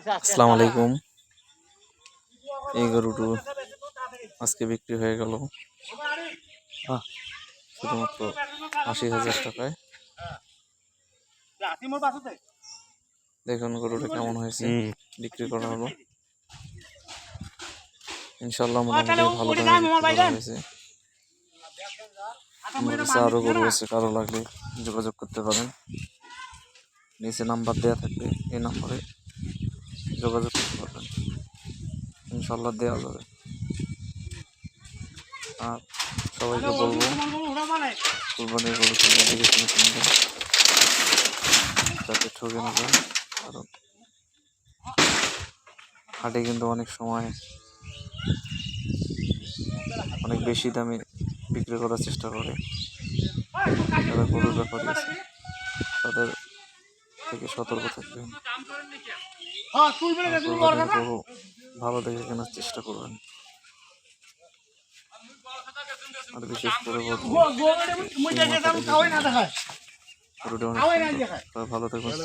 আসসালামু আলাইকুম। এই গরুটি আজকে বিক্রি হয়ে গেল। শুধুমাত্র আশি হাজার টাকায়। দেখুন গরুটা কেমন হয়েছে। বিক্রি করা হলো। ইনশাল্লাহ মোটামুটি ভালো দামে হয়েছে। আমার কাছে আরও গরু আছে কারও লাগলে যোগাযোগ করতে পারেন। নিচে নাম্বার দেওয়া থাকবে এই নাম্বারে যোগাযোগ করতে পারবেন। ইনশাল্লাহ দেওয়া যাবে। আর সবাইকে বলব কুরবানির গরু দেখে শুনে কিনবেন। যাতে ঠকে না যায়। কারণ হাটে কিন্তু অনেক সময় অনেক বেশি দামে বিক্রি করার চেষ্টা করে। যারা গরুর ব্যাপারে আছে তাদের থেকে সতর্ক থাকবেন ভালো দেখে কেনার চেষ্টা করবেন আর বিশেষ করে ভালো থাকবেন